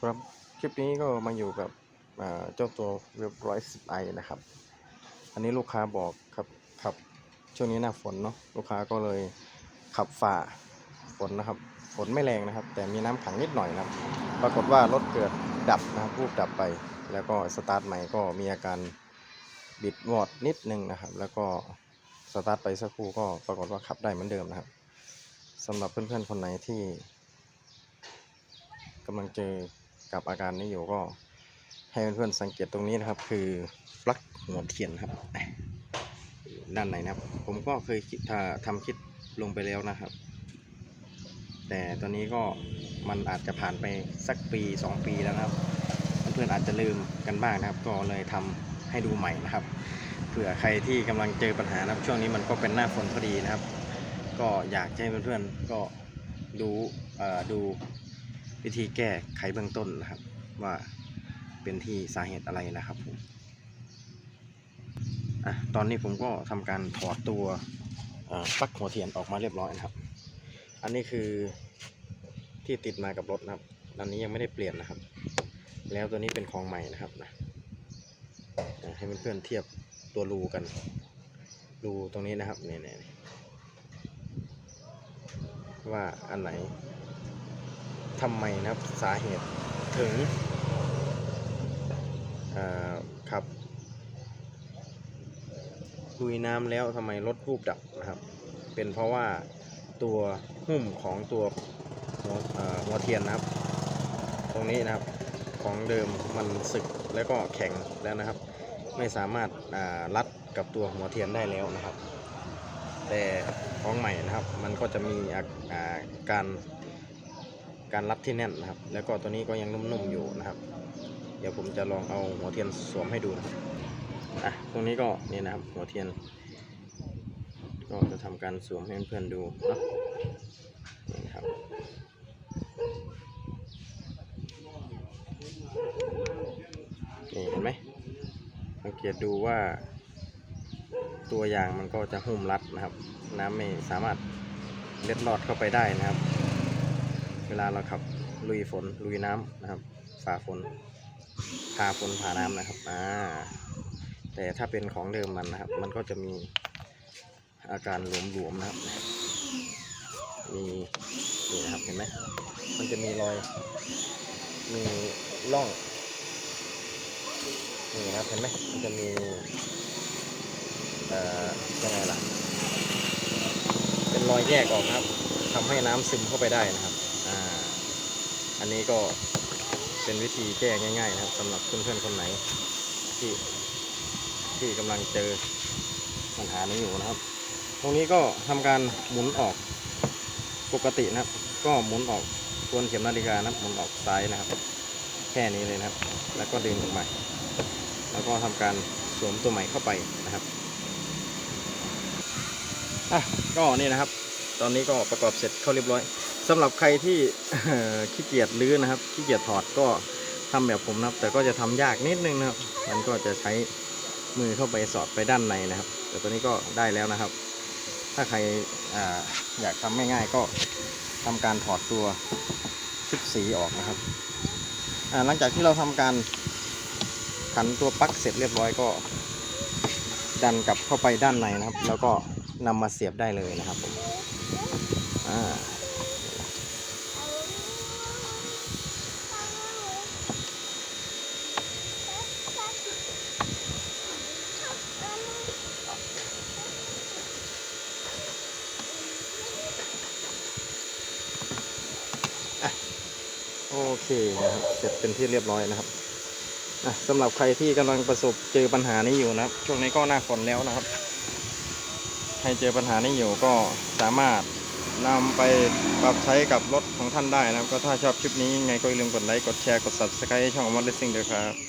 ครับคลิปนี้ก็มาอยู่กับเจ้าตัวเว็บร้อยสิบไอนะครับ อันนี้ลูกค้าบอกครับขับช่วงนี้หน้าฝนเนาะลูกค้าก็เลยขับฝ่าฝนนะครับ ฝนไม่แรงนะครับ แต่มีน้ำขังนิดหน่อยนะครับ ปรากฏว่ารถเกิดดับนะครับรูปดับไป แล้วก็สตาร์ทใหม่ก็มีอาการบิดวอดนิดนึงนะครับ แล้วก็สตาร์ทไปสักครู่ก็ปรากฏว่าขับได้เหมือนเดิมนะครับสำหรับเพื่อนๆคนไหนที่กำลังเจอ กับอาการนี้อยู่ก็ให้เพื่อนๆสังเกตตรงนี้นะครับ คือปลั๊กหัวเทียนครับ ด้านในนะครับ ผมก็เคยคิดถ้าทำคลิปลงไปแล้วนะครับ แต่ตอนนี้ก็มันอาจจะผ่านไปสักปี 2 ปีแล้วนะครับ เพื่อนๆอาจจะลืมกันบ้างนะครับ ก็เลยทำให้ดูใหม่นะครับเผื่อใครที่กำลังเจอปัญหานะครับ ช่วงนี้มันก็เป็นหน้าฝนพอดีนะครับ ก็อยากให้เพื่อนๆก็ดูดู วิธีแก้ไขเบื้องต้นนะครับ ว่าเป็นที่สาเหตุอะไรนะครับผมอะตอนนี้ผมก็ทำการถอดตัวปลั๊กหัวเทียนออกมาเรียบร้อยนะครับ อันนี้คือที่ติดมากับรถนะครับ อันนี้ยังไม่ได้เปลี่ยนนะครับ แล้วตัวนี้เป็นของใหม่นะครับนะให้เพื่อนๆเทียบตัวรูกัน รูตรงนี้นะครับเนี่ยเนี่ยเนี่ยว่าอันไหน ทำไมนะครับสาเหตุถึงขับลุยน้ำแล้วทำไมรถรูปดับนะครับ เป็นเพราะว่าตัวหุ้มของตัวหัวเทียนนะครับ ตรงนี้นะครับของเดิมมันสึกแล้วก็แข็งแล้วนะครับ ไม่สามารถรัดกับตัวหัวเทียนได้แล้วนะครับ แต่ของใหม่นะครับมันก็จะมีาการ การรัดที่แน่นนะครับ แล้วก็ตัวนี้ก็ยังนุ่มๆอยู่นะครับ เดี๋ยวผมจะลองเอาหัวเทียนสวมให้ดูนะครับอะตรงนี้ก็นี่นะครับหัวเทียน ก็จะทำการสวมให้เพื่อนๆดูนะนี่นะครับนี่เห็นไหมสังเกตดูว่าตัวยางมันก็จะหุ้มรัดนะครับ น้ำไม่สามารถเล็ดลอดเข้าไปได้นะครับ เวลาเราขับลุยฝนลุยน้ำนะครับฝ่าฝนพาฝนผ่าน้ำนะครับอ่าแต่ถ้าเป็นของเดิมมันนะครับ มันก็จะมีอาการหลวมๆนะครับ มีนี่นะครับเห็นไหมมันจะมีรอย มีร่องนี่นะครับเห็นไหมมันจะมีเอ่อยังไงล่ะ เป็นรอยแยกออกครับทำให้น้ำซึมเข้าไปได้นะครับ อันนี้ก็เป็นวิธีแก้ง่าย ๆ นะครับสำหรับเพื่อนๆคนไหน ที่ที่กำลังเจอปัญหานี้อยู่นะครับ ตรงนี้ก็ทำการหมุนออกปกตินะครับ ก็หมุนออกทวนเข็มนาฬิกานะครับหมุนออกซ้ายนะครับ แค่นี้เลยนะครับ แล้วก็ดึงออกมาแล้วก็ทำการสวมตัวใหม่เข้าไปนะครับอะก็นี่นะครับ ตอนนี้ก็ประกอบเสร็จเข้าเรียบร้อย สำหรับใครที่ขี้เกียจลื้อนะครับขี้เกียจถอดก็ทำแบบผมนะครับ แต่ก็จะทำยากนิดนึงนะครับ มันก็จะใช้มือเข้าไปสอดไปด้านในนะครับ แต่ตัวนี้ก็ได้แล้วนะครับ ถ้าใครออยากทำง่ายๆก็ทำการถอดตัวชุดสีออกนะครับหลังจากที่เราทำการขันตัวปลั๊กเสร็จเรียบร้อยก็ดันกลับเข้าไปด้านในนะครับ แล้วก็นำมาเสียบได้เลยนะครับผมอ่า เคนะครับ เสร็จเป็นที่เรียบร้อยนะครับสำหรับใครที่กำลังประสบเจอปัญหานี้อยู่นะครับ ช่วงนี้ก็หน้าฝนแล้วนะครับ ใครเจอปัญหานี้อยู่ก็สามารถนำไปปรับใช้กับรถของท่านได้นะครับ ก็ถ้าชอบคลิปนี้ยังไงก็อย่าลืมกดไลค์ กดแชร์ กด subscribe ช่องมอลเลสซิ่งด้วยครับ